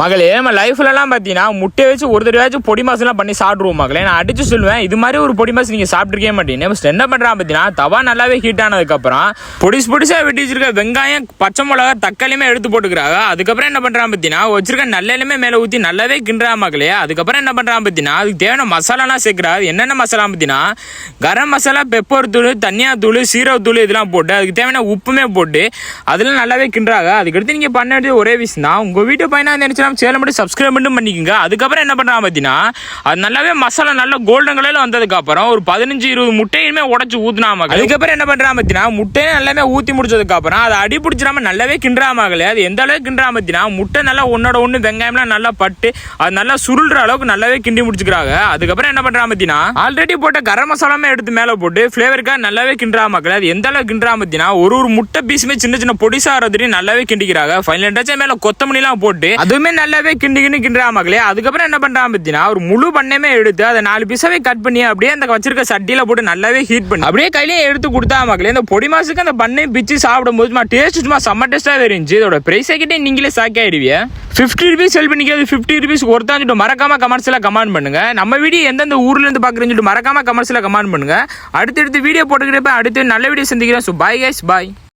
மகளே நம்ம லைஃப்லலாம் பார்த்தீங்கன்னா முட்டையை வச்சு ஒரு தடவையாச்சும் பொடி மாசுலாம் பண்ணி சாப்பிடுவோம் மகளே. நான் அடிச்சு சொல்லுவேன் இது மாதிரி ஒரு பொடி மாசு நீங்கள் சாப்பிட்ருக்கே மாட்டீங்க. ஃபஸ்ட் என்ன பண்ணுறான் பார்த்தீங்கன்னா தவா நல்லாவே ஹீட் ஆனதுக்கப்புறம் பொடிசு பொடிசா வெட்டி வச்சிருக்க வெங்காயம் பச்சை மிளகா தக்காளியுமே எடுத்து போட்டுக்கிறாங்க. அதுக்கப்புறம் என்ன பண்ணுறான் பார்த்தீங்கன்னா வச்சிருக்க நல்லெண்ணமே மேலே ஊற்றி நல்லாவே கிண்டுறா மகளே. அதுக்கப்புறம் என்ன பண்ணுறான் பார்த்தீங்கன்னா அதுக்கு தேவையான மசாலாலாம் சேர்க்குறா அது என்னென்ன மசாலா பார்த்தீங்கன்னா கரம் மசாலா பெப்பர் தூள் தனியா தூள் சீரகத்தூள் இதெல்லாம் போட்டு அதுக்கு தேவையான உப்புமே போட்டு அதெல்லாம் நல்லாவே கிண்டுறாங்க. அதுக்கடுத்து நீங்கள் பண்ண வேண்டியது ஒரே விஷயம் தான். உங்கள் வீட்டு பையனா நினச்சா சேலம் மட்டும் சப்ஸ்கிரைப் மட்டும் பண்ணிக்கோங்க. அதுக்கப்புறம் என்ன பண்ணுறாங்க பார்த்தீங்கன்னா அது நல்லாவே மசாலா நல்ல கோல்டன் கலரில் வந்ததுக்கப்புறம் ஒரு பதினஞ்சு இருபது முட்டையுமே உடச்சி ஊத்துனாம அதுக்கப்புறம் என்ன பண்ணுறாங்க பார்த்தீங்கன்னா முட்டையை நல்லாவே ஊற்றி முடிச்சதுக்கப்புறம் அதை அடி பிடிச்சிடாம நல்லாவே கிண்டுறாமகளே அது எந்த அளவுக்கு கிண்டுறா பார்த்தீங்கன்னா முட்டை நல்லா ஒன்னோட ஒன்று வெங்காயம்லாம் நல்லா பட்டு அது நல்லா சுருள்ற அளவுக்கு நல்லாவே கிண்டி முடிச்சுக்கிறாங்க. அதுக்கப்புறம் என்ன பண்ணுறாங்க பார்த்தீங்கன்னா ஆல்ரெடி போட்ட கரம் மசாலாமே எடுத்து மேலே போட்டு ஃப்ளேவருக்காக நல்லாவே கிண்டுறா மக்கள். அது எந்த அளவுக்கு கிண்டுறா பார்த்தீங்கன்னா ஒரு ஒரு முட்டை பீஸுமே சின்ன சின்ன பொடிசா ஆகிறதுலையும் நல்லாவே கிண்டிக்கிறாங்க. ஃபைனல் டச்சா மேலே கொத்தமல்லிலாம் போட்டு அதுவுமே நல்லாவே கிண்டு கிண்டு கிண்டுறா அதுக்கப்புறம் என்ன பண்ணுறான் பார்த்தீங்கன்னா ஒரு முழு பண்ணையுமே எடுத்து அதை நாலு பீஸாவே கட் பண்ணி அப்படியே அந்த வச்சிருக்க சட்டியில போட்டு நல்லாவே ஹீட் பண்ணி அப்படியே கையிலேயே எடுத்து கொடுத்தா மக்களே இந்த பொடி மாசுக்கு அந்த பண்ணையும் பிச்சு சாப்பிடும்போது சும்மா டேஸ்ட் சும்மா செம்ம டேஸ்ட்டாக இருந்துச்சு. இதோட ப்ரைஸ் கிட்டே நீங்களே சாக்கி ஆயிடுவீங்க ஃபிஃப்டி ருபீஸ் செல் பண்ணிக்கிறது ஃபிஃப்டி ருபீஸ் ஒருத்தான் சொல்லிட்டு மறக்காம கமெண்ட்ஸில் கமெண்ட் பண்ணுங்க. நம்ம வீடியோ எந்தெந்த ஊர்லேருந்து பார்க்குறேன்னு சொல்லிட்டு மறக்காம கமெண்ட்ஸில் கமெண்ட் பண்ணுங்க. அடுத்தடுத்து வீடியோ போட்டுக்கிட்டே அடுத்து நல்ல வீடியோ சந்திக்கிறேன். So bye guys bye